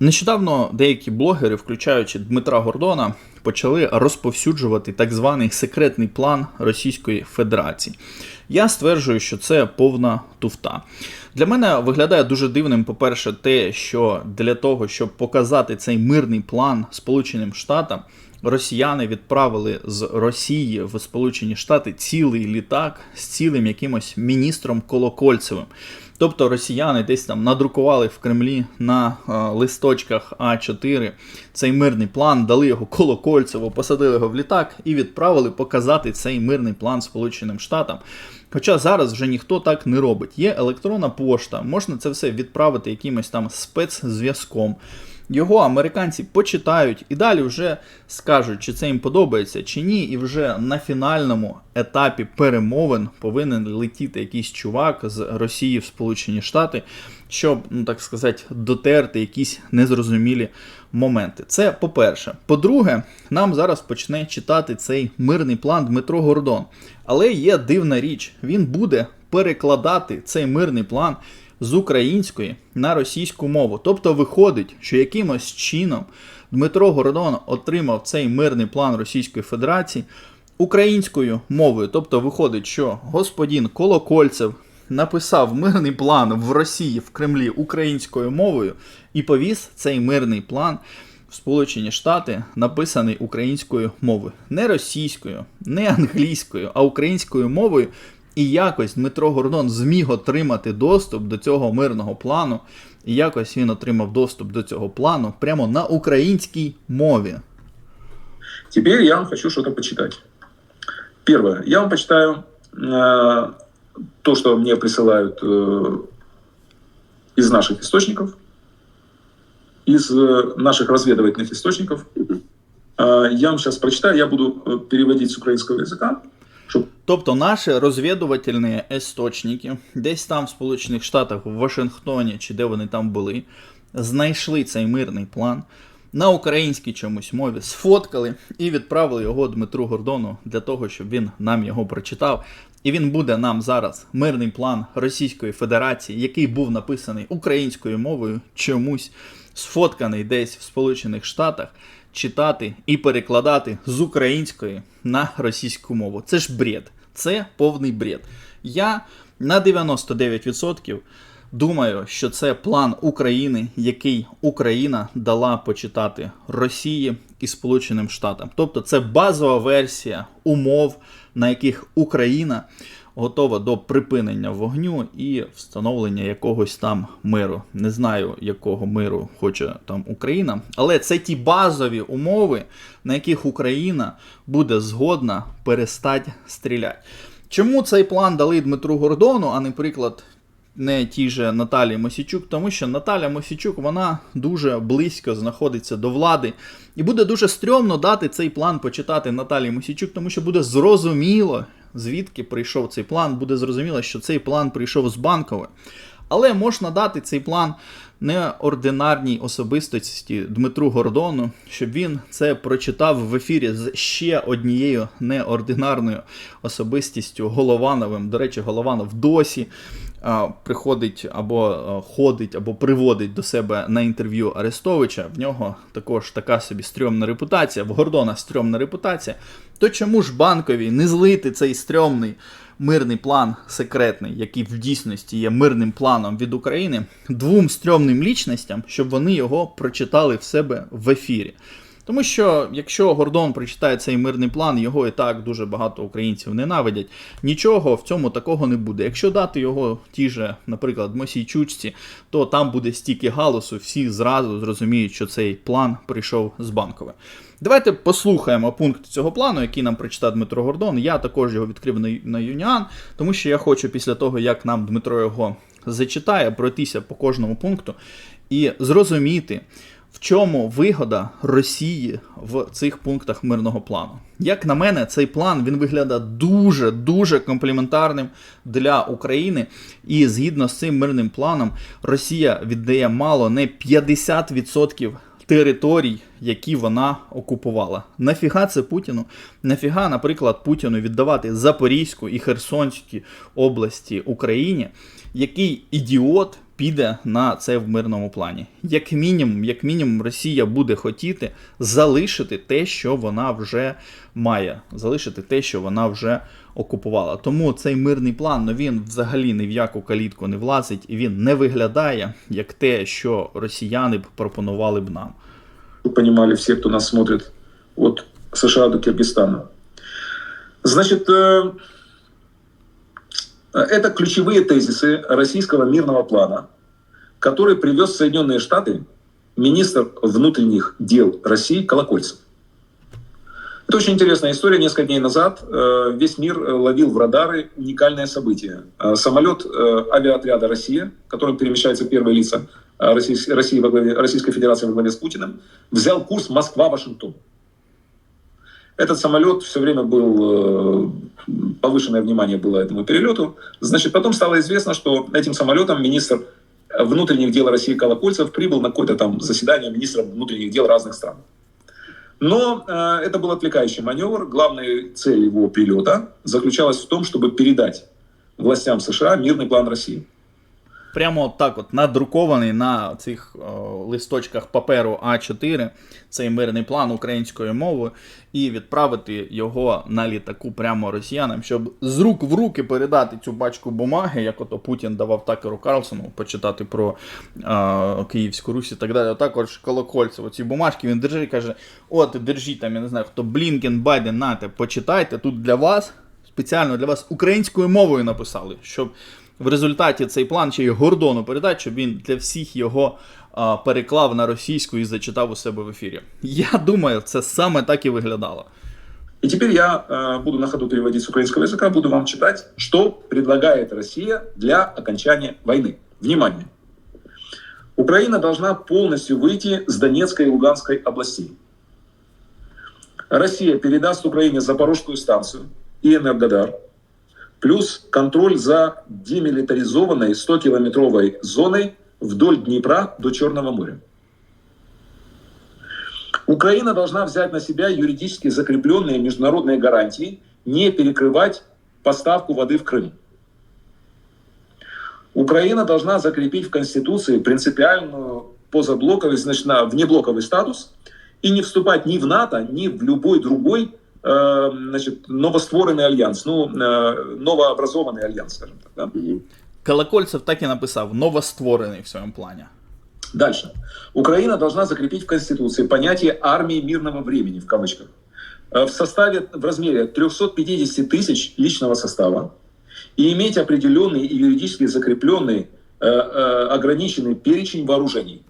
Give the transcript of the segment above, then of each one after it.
Нещодавно деякі блогери, включаючи Дмитра Гордона, почали розповсюджувати так званий секретний план Російської Федерації. Я стверджую, що це повна туфта. Для мене виглядає дуже дивним, по-перше, те, що для того, щоб показати цей мирний план Сполученим Штатам, росіяни відправили з Росії в Сполучені Штати цілий літак з цілим якимось міністром Колокольцевим. Тобто росіяни десь там надрукували в Кремлі на е, листочках А4 цей мирний план, дали його Колокольцеву, посадили його в літак і відправили показати цей мирний план Сполученим Штатам. Хоча зараз вже ніхто так не робить. Є електронна пошта, можна це все відправити якимось там спецзв'язком. Його американці почитають і далі вже скажуть, чи це їм подобається чи ні. І вже на фінальному етапі перемовин повинен летіти якийсь чувак з Росії в Сполучені Штати, щоб, ну так сказати, дотерти якісь незрозумілі моменти. Це по-перше. По-друге, нам зараз почне читати цей мирний план Дмитро Гордон. Але є дивна річ, він буде перекладати цей мирний план з української на російську мову. Тобто виходить, що якимось чином Дмитро Гордон отримав цей мирний план Російської Федерації українською мовою. Тобто виходить, що господин Колокольцев написав мирний план в Росії в Кремлі українською мовою і повіз цей мирний план. В Сполучені Штати написаний українською мовою, не російською, не англійською, а українською мовою, і якось Дмитро Гордон зміг отримати доступ до цього мирного плану, і якось він отримав доступ до цього плану прямо на українській мові. Теперь я вам хочу что-то почитать. Первое. Я вам почитаю э, то, что мне присылают э, из наших источников, из э, наших разведывательных источников. Э, я вам сейчас прочитаю, я буду э, переводить с украинского языка. Тобто наші розвідувальні істочники, десь там в Сполучених Штатах, в Вашингтоні чи де вони там були, знайшли цей мирний план на українській чомусь мові, сфоткали і відправили його Дмитру Гордону для того, щоб він нам його прочитав. І він буде нам зараз мирний план Російської Федерації, який був написаний українською мовою, чомусь сфотканий десь в Сполучених Штатах, читати і перекладати з української на російську мову. Це ж бред, це повний бред. Я на 99% думаю, що це план України, який Україна дала почитати Росії і Сполученим Штатам. Тобто це базова версія умов, на яких Україна готова до припинення вогню і встановлення якогось там миру. Не знаю, якого миру хоче там Україна, але це ті базові умови, на яких Україна буде згодна перестати стріляти. Чому цей план дали Дмитру Гордону, а, наприклад, не тій же Наталії Мосічук, тому що Наталя Мосічук вона дуже близько знаходиться до влади. І буде дуже стрьомно дати цей план почитати Наталії Мосічук, тому що буде зрозуміло, звідки прийшов цей план. Буде зрозуміло, що цей план прийшов з банкової. Але можна дати цей план неординарній особистості Дмитру Гордону, щоб він це прочитав в ефірі з ще однією неординарною особистістю Головановим. До речі, Голованов досі приходить або ходить, або приводить до себе на інтерв'ю Арестовича. В нього також така собі стрьомна репутація, в Гордона стрьомна репутація. То чому ж банкові не злити цей стрьомний мирний план секретний, який в дійсності є мирним планом від України, двом стрьомним лічностям, щоб вони його прочитали в себе в ефірі? Тому що якщо Гордон прочитає цей мирний план, його і так дуже багато українців ненавидять. Нічого в цьому такого не буде. Якщо дати його ті же, наприклад, Мосійчучці, то там буде стільки галусу, всі зразу зрозуміють, що цей план прийшов з банкове. Давайте послухаємо пункт цього плану, який нам прочитав Дмитро Гордон. Я також його відкрив на, на Юніан, тому що я хочу після того, як нам Дмитро його зачитає, пройтися по кожному пункту і зрозуміти. В чому вигода Росії в цих пунктах мирного плану? Як на мене, цей план він виглядає дуже дуже компліментарним для України, і згідно з цим мирним планом, Росія віддає мало не 50% територій, які вона окупувала. Нафіга це Путіну? Нафіга, наприклад, Путіну віддавати Запорізьку і Херсонські області Україні, який ідіот піде на це в мирному плані. Як мінімум, як мінімум, Росія буде хотіти залишити те, що вона вже має, залишити те, що вона вже окупувала. Тому цей мирний план ну, він взагалі ні в яку калітку не влазить, і він не виглядає як те, що росіяни б пропонували б нам. Понимали все, кто нас смотрит от США до Киргизстана. Значит, э, это ключевые тезисы российского мирного плана, который привез Соединенные Штаты министр внутренних дел России Колокольцев. Это очень интересная история. Несколько дней назад э, весь мир э, ловил в радары уникальное событие. Э, Самолет э, авиаотряда «Россия», которым перемещаются первые лица э, Российс- России во главе, Российской Федерации во главе с Путиным, взял курс Москва-Вашингтон. Этот самолет все время был, э, повышенное внимание было этому перелету. Значит, потом стало известно, что этим самолетом министр внутренних дел России Колокольцев прибыл на какое-то там заседание министров внутренних дел разных стран. Но э, это был отвлекающий маневр. Главная цель его перелета заключалась в том, чтобы передать властям США мирный план России. Прямо так, от надрукований на цих о, листочках паперу А4 цей мирний план українською мовою, і відправити його на літаку прямо росіянам, щоб з рук в руки передати цю бачку бумаги, як ото Путін давав Такеру Карлсону, почитати про а, Київську Русь і так далі. Також Колокольцев, ці бумажки він держить і каже: от, держіть там, я не знаю, хто Блінкен, Байден, нате, почитайте тут для вас. Спеціально для вас українською мовою написали, щоб в результаті цей план ще й Гордону передати, щоб він для всіх його а, переклав на російську і зачитав у себе в ефірі. Я думаю, це саме так і виглядало. И теперь я э, буду на ходу переводить с украинского языка, буду вам читать, что предлагает Россия для окончания войны. Внимание! Украина должна полностью выйти с Донецкой и Луганской областей. Россия передаст Украине Запорожскую станцию и Энергодар, плюс контроль за демилитаризованной 100-километровой зоной вдоль Днепра до Черного моря. Украина должна взять на себя юридически закрепленные международные гарантии не перекрывать поставку воды в Крым. Украина должна закрепить в Конституции принципиальную позаблоковый, значит, на- внеблоковый статус и не вступать ни в НАТО, ни в любой другой значит, новостворенный альянс, ну, э, новообразованный альянс, скажем так. Да? Колокольцев так і написав: новостворений в своєму плані. Дальше. Украина должна закрепить в Конституции понятие армии мирного времени, в кавычках, э, в составе, в размере 350 тысяч личного состава и иметь определенный и юридически закрепленный э, э, ограниченный перечень вооружений.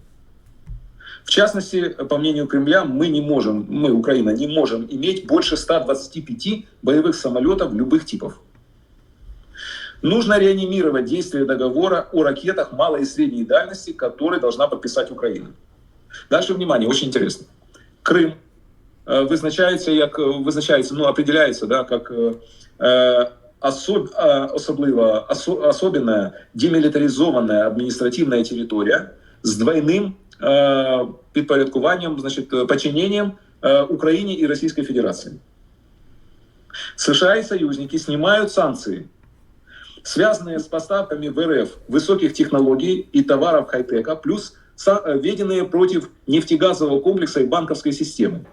В частности, по мнению Кремля, мы не можем, мы, Украина, не можем иметь больше 125 боевых самолетов любых типов. Нужно реанимировать действие договора о ракетах малой и средней дальности, который должна подписать Украина. Дальше внимание, очень интересно. Крым э, визначається як е, визначається, ну определяється, да, как е, е, особ, е, особливо осо, особенная демилитаризованная административная территория з двойним е, підпорядкуванням, значить, е, подчинением е, Украине и Российской Федерации. США и союзники снимают санкции связанные с поставками в РФ высоких технологий и товаров хай-тека, плюс э, введенные против нефтегазового комплекса и банковской системы.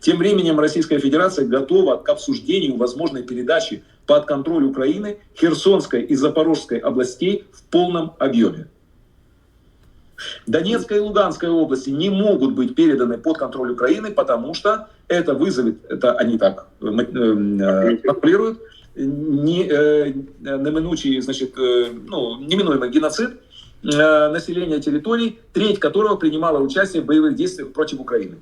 Тем временем Российская Федерация готова к обсуждению возможной передачи под контроль Украины Херсонской и Запорожской областей в полном объеме. Донецкая и Луганская области не могут быть переданы под контроль Украины, потому что это вызовет, это они так э, м- э, формулируют, не, э, неминучий, значит, э, ну, неминуемый геноцид э, населения территорий, треть которого принимала участие в боевых действиях против Украины.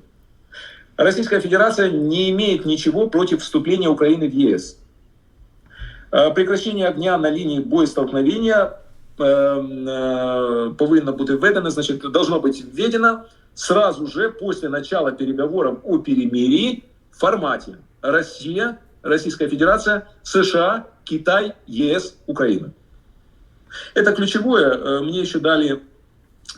Российская Федерация не имеет ничего против вступления Украины в ЕС. Прекращение огня на линии боестолкновения повинно бути введено, значит, должно быть введено сразу же после начала переговоров о перемирии в формате Россия, Российская Федерация, США, Китай, ЕС, Украина. Это ключевое. Э, Мне еще дали,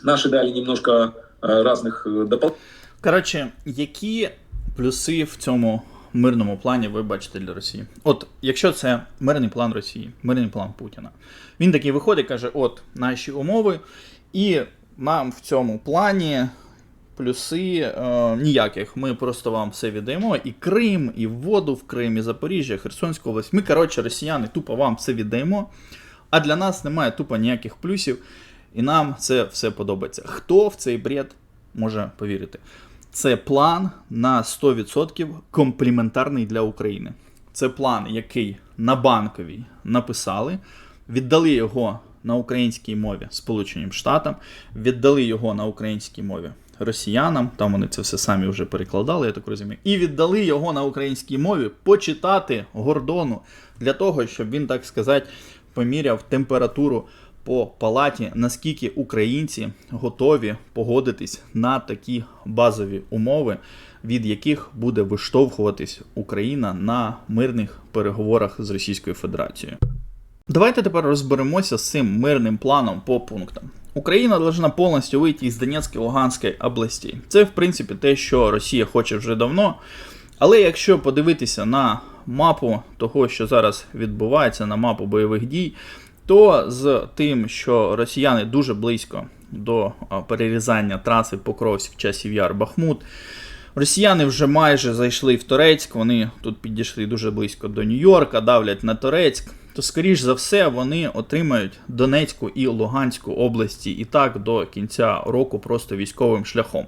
наши дали немножко э, разных э, дополнительных Коротше, які плюси в цьому мирному плані ви бачите для Росії? От, якщо це мирний план Росії, мирний план Путіна, він такий виходить, каже: от наші умови, І нам в цьому плані плюси е, ніяких. Ми просто вам все віддаємо. І Крим, і воду в Крим, і Запоріжжя, Херсонську область. Ми, коротше, росіяни, тупо вам все віддаємо. А для нас немає тупо ніяких плюсів. І нам це все подобається. Хто в цей бред може повірити? Це план на 100% компліментарний для України. Це план, який на банковій написали, віддали його на українській мові Сполученим Штатам, віддали його на українській мові росіянам, там вони це все самі вже перекладали, я так розумію, і віддали його на українській мові почитати Гордону для того, щоб він, так сказати, поміряв температуру по палаті, наскільки українці готові погодитись на такі базові умови, від яких буде виштовхуватись Україна на мирних переговорах з Російською Федерацією. Давайте тепер розберемося з цим мирним планом по пунктам. Україна должна повністю вийти із Донецької Луганської областей. Це, в принципі, те, що Росія хоче вже давно. Але якщо подивитися на мапу того, що зараз відбувається, на мапу бойових дій, то з тим, що росіяни дуже близько до перерізання траси Покровськ, часів Яр Бахмут, Росіяни вже майже зайшли в Торецьк, вони тут підійшли дуже близько до Нью-Йорка, давлять на Торецьк. То, скоріш за все, вони отримають Донецьку і Луганську області і так до кінця року просто військовим шляхом.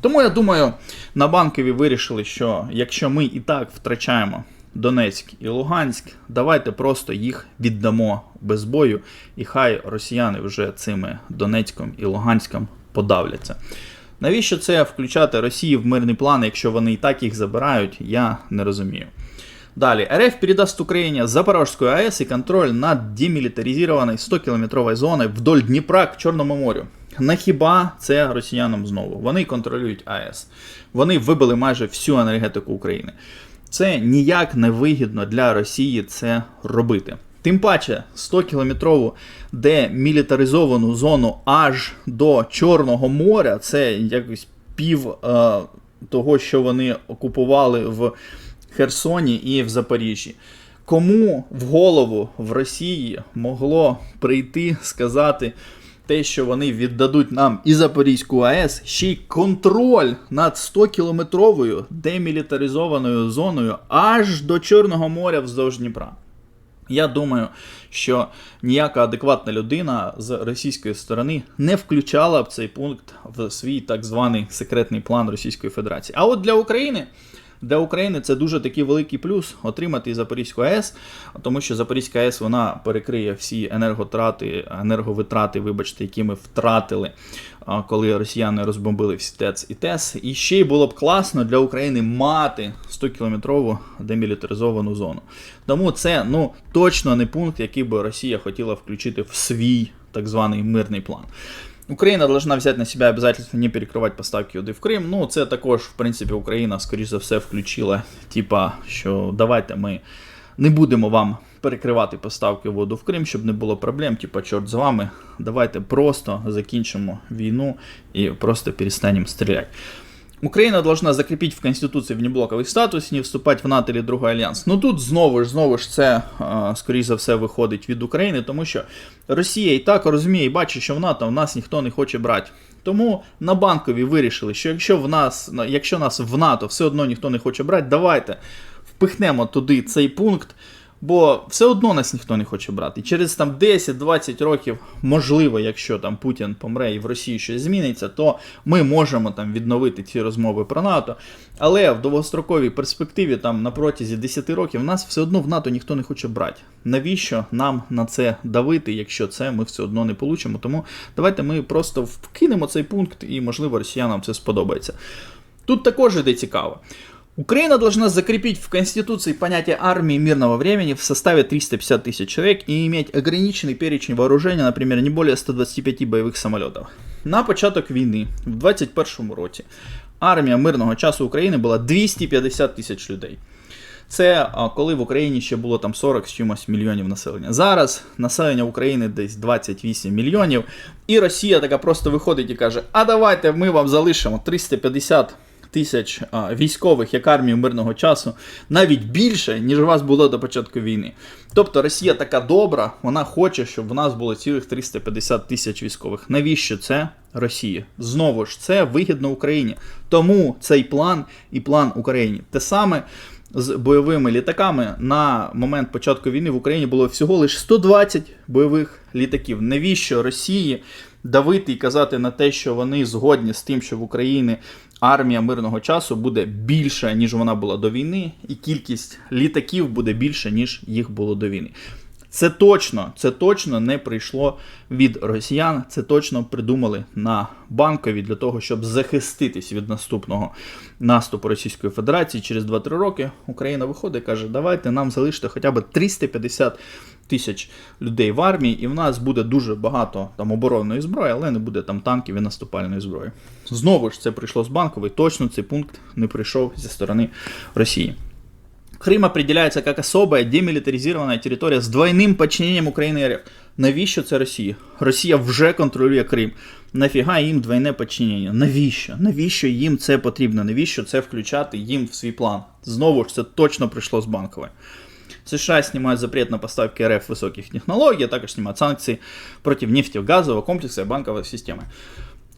Тому я думаю, на банкові вирішили, що якщо ми і так втрачаємо Донецьк і Луганськ, давайте просто їх віддамо без бою, і хай росіяни вже цими Донецьком і Луганськом подавляться. Навіщо це включати Росії в мирний план, якщо вони і так їх забирають, я не розумію. Далі, РФ передаст Украине Запорожскую АЭС и контроль над демилитаризированной 100-кілометровою зоною вдоль Дніпра к Чорному морю. На хіба це росіянам знову? Вони контролюють АЕС. Вони вибили майже всю енергетику України. Це ніяк не вигідно для Росії це робити. Тим паче 100-кілометрову демілітаризовану зону аж до Чорного моря, це якось пів е, того, що вони окупували в Херсоні і в Запоріжжі. Кому в голову в Росії могло прийти сказати те, що вони віддадуть нам і Запорізьку АЕС, ще й контроль над 100-кілометровою демілітаризованою зоною аж до Чорного моря вздовж Дніпра? Я думаю, що ніяка адекватна людина з російської сторони не включала б цей пункт в свій так званий секретний план Російської Федерації. А от для України. Для України це дуже такий великий плюс отримати Запорізьку АЕС, тому що Запорізька АЕС вона перекриє всі енерготрати, енерговитрати, вибачте, які ми втратили, коли росіяни розбомбили всі ТЕЦ і ТЕС. І ще й було б класно для України мати 100-кілометрову демілітаризовану зону. Тому це ну точно не пункт, який би Росія хотіла включити в свій так званий мирний план. Україна должна взяти на себе обязательство не перекривати поставки води в Крим. Ну, це також, в принципі, Україна, скоріш за все, включила, типа, що давайте ми не будемо вам перекривати поставки воду в Крим, щоб не було проблем, типа, чорт з вами. Давайте просто закінчимо війну і просто перестанемо стріляти. Україна должна закріпити в Конституції внеблоковий статус, не вступати в НАТО чи другий альянс. Ну тут знову ж знову ж це, скоріш за все, виходить від України, тому що Росія і так розуміє і бачить, що в НАТО в нас ніхто не хоче брати. Тому на банкові вирішили, що якщо в нас, якщо нас в НАТО все одно ніхто не хоче брати, давайте впихнемо туди цей пункт. Бо все одно нас ніхто не хоче брати. І через там 10-20 років, можливо, якщо там Путін помре і в Росії щось зміниться, то ми можемо там відновити ці розмови про НАТО. Але в довгостроковій перспективі, там на протязі 10 років, нас все одно в НАТО ніхто не хоче брати. Навіщо нам на це давити, якщо це ми все одно не получимо? Тому давайте ми просто вкинемо цей пункт, і можливо росіянам це сподобається. Тут також іде цікаво. Украина должна закрепить в Конституции понятие армии мирного времени в составе 350 тысяч человек и иметь ограниченный перечень вооружения, например, не более 125 бойових самолетов. На початок війни, в 21 році, армія мирного часу України була 250 тисяч людей. Це коли в Україні ще було там 40 з чимось мільйонів населення. Зараз населення України десь 28 мільйонів, і Росія така просто виходить і каже: А давайте ми вам залишимо 350 тисяч а, військових як армію мирного часу, навіть більше, ніж у вас було до початку війни. Тобто Росія така добра, вона хоче, щоб в нас було цілих 350 тисяч військових. Навіщо це Росії? Знову ж це вигідно Україні. Тому цей план і план Україні. Те саме з бойовими літаками на момент початку війни в Україні було всього лише 120 бойових літаків. Навіщо Росії давити і казати на те, що вони згодні з тим, що в Україні армія мирного часу буде більша, ніж вона була до війни, і кількість літаків буде більша, ніж їх було до війни. Це точно, це точно не прийшло від росіян. Це точно придумали на банкові для того, щоб захиститись від наступного наступу Російської Федерації. Через 2-3 роки Україна виходить і каже: давайте нам залиште хоча б 350 тисяч людей в армії, і в нас буде дуже багато там оборонної зброї, але не буде там танків і наступальної зброї. Знову ж це прийшло з банкової. Точно цей пункт не прийшов зі сторони Росії. Крым определяется как особая демилитаризирована територія з двойним подчиненням України і РФ. Навіщо це Росія? Росія вже контролює Крим. Нафіга їм двойне подчинення? Навіщо? Навіщо їм це потрібно? Навіщо це включати їм в свій план? Знову ж це точно прийшло з банкової. США снимают запрет на поставки РФ высоких технологий, а також снимают санкції проти нефтегазового комплексу і банкової системи.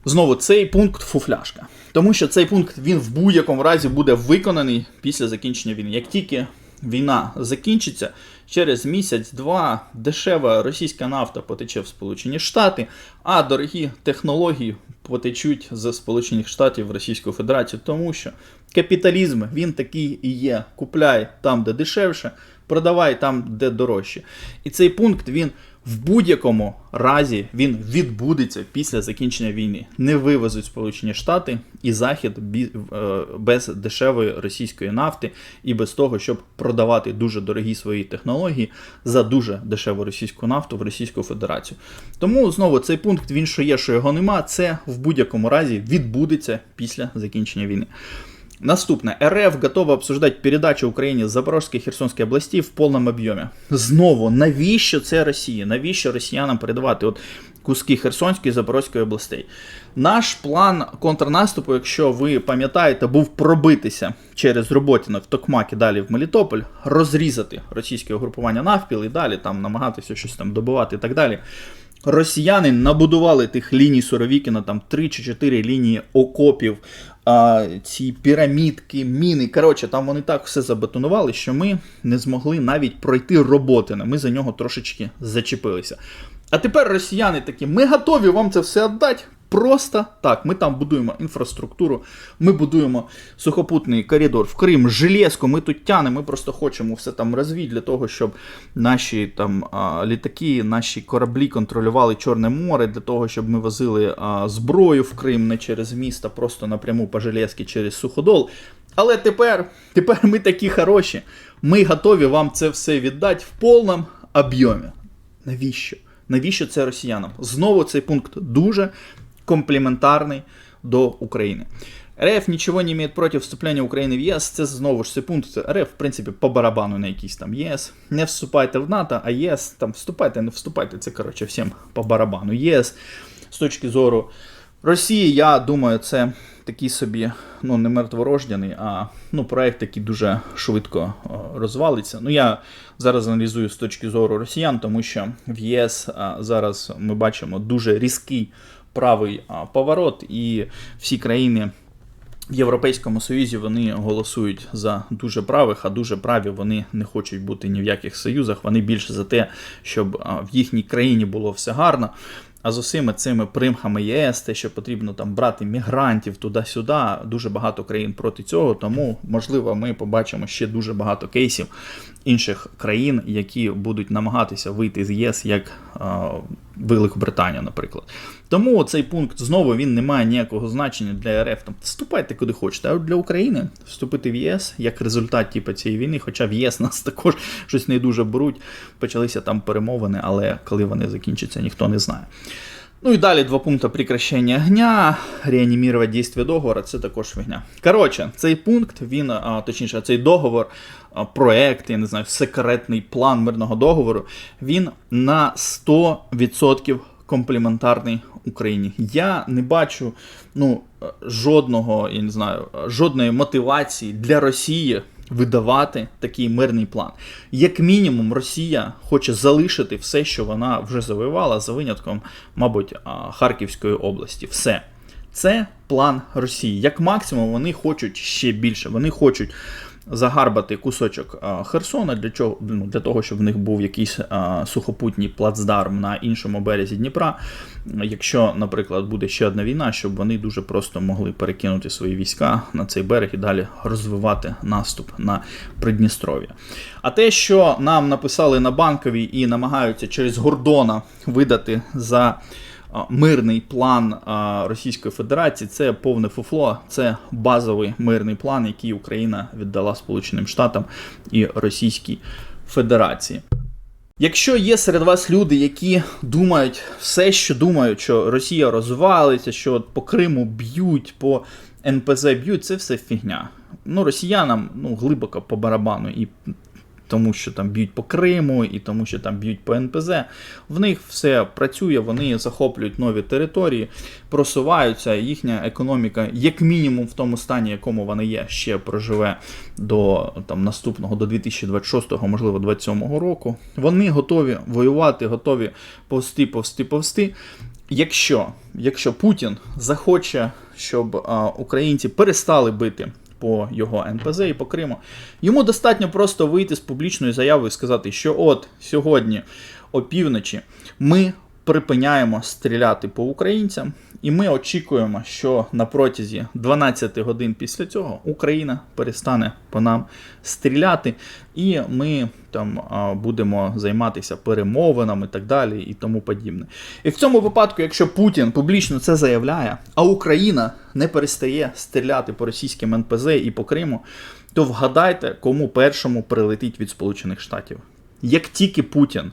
Знову цей пункт фуфляшка. Тому що цей пункт він в будь-якому разі буде виконаний після закінчення війни. Як тільки війна закінчиться, через місяць-два дешева російська нафта потече в Сполучені Штати, а дорогі технології потечуть з Сполучених Штатів в Російську Федерацію, тому що капіталізм він такий і є. Купляй там, де дешевше, продавай там, де дорожче. І цей пункт він в будь-якому разі він відбудеться після закінчення війни. Не вивезуть Сполучені Штати і Захід е, без дешевої російської нафти і без того, щоб продавати дуже дорогі свої технології за дуже дешеву російську нафту в Російську Федерацію. Тому знову цей пункт він що є, що його нема. Це в будь-якому разі відбудеться після закінчення війни. Наступне. РФ готова обсуждать передачу Україні Запорозької Херсонської областей в повному об'ємі. Знову, навіщо це Росії? Навіщо росіянам передавати от куски Херсонської і Запорозької областей? Наш план контрнаступу, якщо ви пам'ятаєте, був пробитися через Роботіно в Токмак і далі в Мелітополь, розрізати російське угрупування навпіл і далі там намагатися щось там добивати і так далі. Росіяни набудували тих ліній Суровікіна, там 3 чи 4 лінії окопів, а, ці пірамідки, міни. Коротше, там вони так все забетонували, що ми не змогли навіть пройти роботи. Ми за нього трошечки зачепилися. А тепер росіяни такі, ми готові вам це все віддати. Просто так, ми там будуємо інфраструктуру, ми будуємо сухопутний коридор в Крим, железку, ми тут тянемо, ми просто хочемо все там розвити для того, щоб наші там літаки, наші кораблі контролювали Чорне море, для того, щоб ми возили зброю в Крим не через місто, просто напряму по железки через суходол. Але тепер, тепер ми такі хороші, ми готові вам це все віддати в повному об'ємі. Навіщо? Навіщо це росіянам? Знову цей пункт дуже комплементарний до України. РФ нічого не має проти вступлення України в ЄС. Це знову ж цей пункт. РФ, в принципі, по барабану на якийсь там ЄС. Не вступайте в НАТО, а ЄС там вступайте, не вступайте. Це коротше всім по барабану. ЄС з точки зору Росії, я думаю, це такий собі, ну не мертворождяний, а ну, проект, який дуже швидко о, розвалиться. Ну я зараз аналізую з точки зору росіян, тому що в ЄС а, зараз ми бачимо дуже різкий правий поворот, і всі країни. В Європейському Союзі вони голосують за дуже правих, а дуже праві вони не хочуть бути ні в яких союзах. Вони більше за те, щоб в їхній країні було все гарно. А з усіми цими примхами ЄС, те, що потрібно там брати мігрантів туди-сюди, дуже багато країн проти цього. Тому, можливо, ми побачимо ще дуже багато кейсів інших країн, які будуть намагатися вийти з ЄС, як Великобританія, наприклад. Тому цей пункт знову він не має ніякого значення для РФ. Там вступайте куди хочете. А для України вступити в ЄС як результат типу, цієї війни, хоча в ЄС нас також щось не дуже беруть. Почалися там перемовини, але коли вони закінчаться, ніхто не знає. Ну і далі два пункти прекращення огня, реанімірувати дійство договору, це також фігня. Коротше, цей пункт, він, точніше, цей договор, проект, я не знаю, секретний план мирного договору, він на 100% компліментарний Україні. Я не бачу ну, жодного, я не знаю, жодної мотивації для Росії видавати такий мирний план. Як мінімум, Росія хоче залишити все, що вона вже завоювала, за винятком, мабуть, Харківської області. Все. Це план Росії. Як максимум, вони хочуть ще більше. Вони хочуть загарбати кусочок Херсона для чого ну, для того, щоб в них був якийсь сухопутній плацдарм на іншому березі Дніпра. Якщо, наприклад, буде ще одна війна, щоб вони дуже просто могли перекинути свої війська на цей берег і далі розвивати наступ на Придністров'я. А те, що нам написали на банковій і намагаються через Гордона видати за мирний план Російської Федерації це повне фуфло, це базовий мирний план, який Україна віддала Сполученим Штатам і Російській Федерації. Якщо є серед вас люди, які думають все, що думають, що Росія розвалиться, що от по Криму б'ють, по НПЗ б'ють, це все фігня. Ну, росіянам ну, глибоко по барабану і тому, що там б'ють по Криму, і тому, що там б'ють по НПЗ. В них все працює, вони захоплюють нові території, просуваються. Їхня економіка, як мінімум, в тому стані, якому вона є, ще проживе до там наступного, до 2026, можливо, 2027 року. Вони готові воювати, готові повсти, повсти, повсти. Якщо, якщо Путін захоче, щоб а, українці перестали бити по його НПЗ і по Криму, йому достатньо просто вийти з публічною заявою і сказати, що от сьогодні опівночі ми припиняємо стріляти по українцям, і ми очікуємо, що на протязі 12 годин після цього Україна перестане по нам стріляти, і ми там будемо займатися перемовинами і так далі, і тому подібне. І в цьому випадку, якщо Путін публічно це заявляє, а Україна не перестає стріляти по російським НПЗ і по Криму, то вгадайте, кому першому прилетить від Сполучених Штатів. Як тільки Путін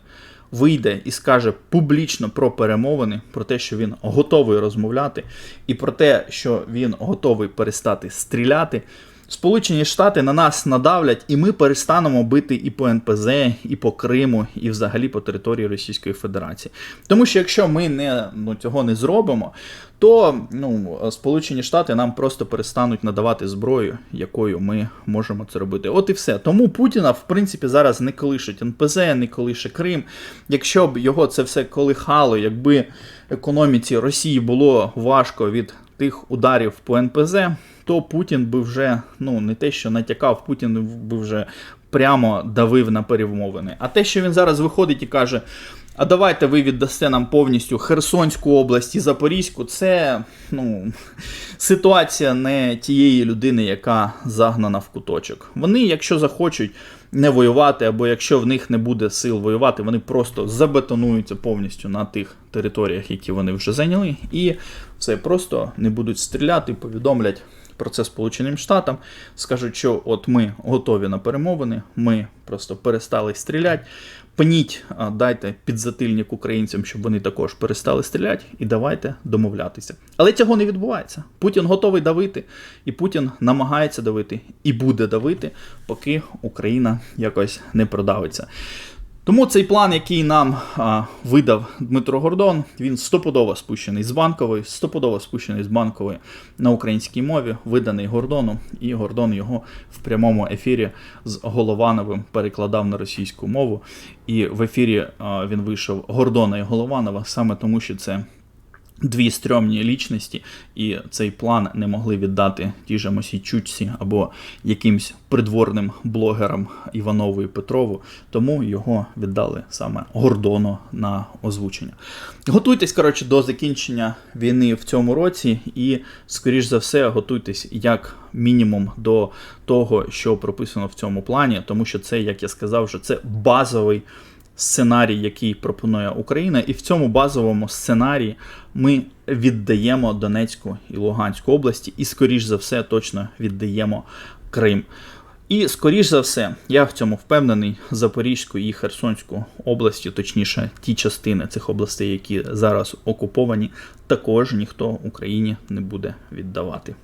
вийде і скаже публічно про перемовини, про те, що він готовий розмовляти, і про те, що він готовий перестати стріляти. Сполучені Штати на нас надавлять, і ми перестанемо бити і по НПЗ, і по Криму, і взагалі по території Російської Федерації. Тому що якщо ми не, ну, цього не зробимо, то ну, Сполучені Штати нам просто перестануть надавати зброю, якою ми можемо це робити. От і все. Тому Путіна, в принципі, зараз не колишить НПЗ, не колише Крим. Якщо б його це все колихало, якби економіці Росії було важко від тих ударів по НПЗ, то Путін би вже ну не те, що натякав, Путін би вже прямо давив на перемовини. А те, що він зараз виходить і каже. А давайте ви віддасте нам повністю Херсонську область і Запорізьку. Це ну, ситуація не тієї людини, яка загнана в куточок. Вони, якщо захочуть не воювати, або якщо в них не буде сил воювати, вони просто забетонуються повністю на тих територіях, які вони вже зайняли, і все просто не будуть стріляти, повідомлять про це Сполученим Штатам, скажуть, що от ми готові на перемовини, ми просто перестали стріляти. Пніть, дайте підзатильник українцям, щоб вони також перестали стріляти, і давайте домовлятися. Але цього не відбувається. Путін готовий давити, і Путін намагається давити і буде давити, поки Україна якось не продавиться. Тому цей план, який нам а, видав Дмитро Гордон, він стопудово спущений з банкової, стопудово спущений з банкової на українській мові, виданий Гордону, і Гордон його в прямому ефірі з Головановим перекладав на російську мову. І в ефірі а, він вийшов Гордона і Голованова саме тому, що це. Дві стрьомні лічності, і цей план не могли віддати ті ж Мосійчучці або якимсь придворним блогерам Іванову і Петрову, тому його віддали саме Гордону на озвучення. Готуйтесь, коротше, до закінчення війни в цьому році, і, скоріш за все, готуйтесь як мінімум до того, що прописано в цьому плані, тому що це, як я сказав, вже це базовий сценарій, який пропонує Україна, і в цьому базовому сценарії ми віддаємо Донецьку і Луганську області, і, скоріш за все, точно віддаємо Крим. І, скоріш за все, я в цьому впевнений, Запорізьку і Херсонську області, точніше, ті частини цих областей, які зараз окуповані, також ніхто Україні не буде віддавати.